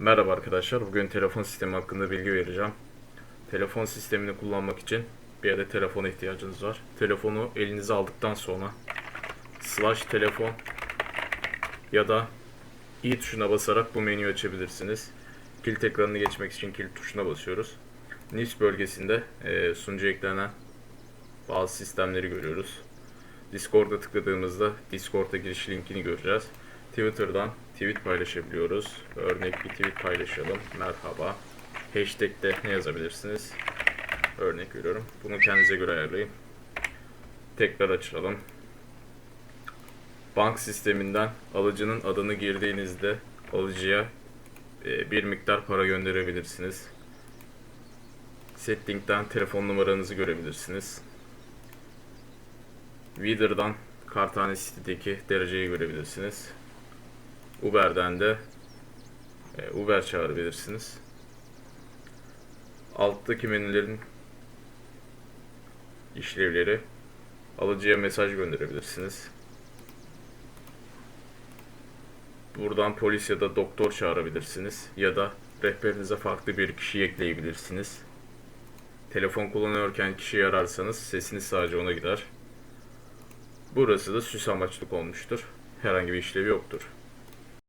Merhaba arkadaşlar. Bugün telefon sistemi hakkında bilgi vereceğim. Telefon sistemini kullanmak için bir adet telefona ihtiyacınız var. Telefonu elinize aldıktan sonra slash telefon ya da i tuşuna basarak bu menüyü açabilirsiniz. Kilit ekranını geçmek için kilit tuşuna basıyoruz. NIS bölgesinde eee sunucu eklenen bazı sistemleri görüyoruz. Discord'a tıkladığımızda Discord'a giriş linkini göreceğiz. Twitter'dan tweet paylaşabiliyoruz. Örnek bir tweet paylaşalım. Merhaba. Hashtag de ne yazabilirsiniz? Örnek veriyorum. Bunu kendinize göre ayarlayın. Tekrar açalım. Bank sisteminden alıcının adını girdiğinizde alıcıya e, bir miktar para gönderebilirsiniz. Setting'den telefon numaranızı görebilirsiniz. Weather'dan Kartane City'deki dereceyi görebilirsiniz. Uber'den de e, Uber çağırabilirsiniz. Alttaki menülerin işlevleri alıcıya mesaj gönderebilirsiniz. Buradan polis ya da doktor çağırabilirsiniz ya da rehberinize farklı bir kişi ekleyebilirsiniz. Telefon kullanıyorken kişiyi ararsanız sesiniz sadece ona gider. Burası da süs amaçlı olmuştur. Herhangi bir işlevi yoktur.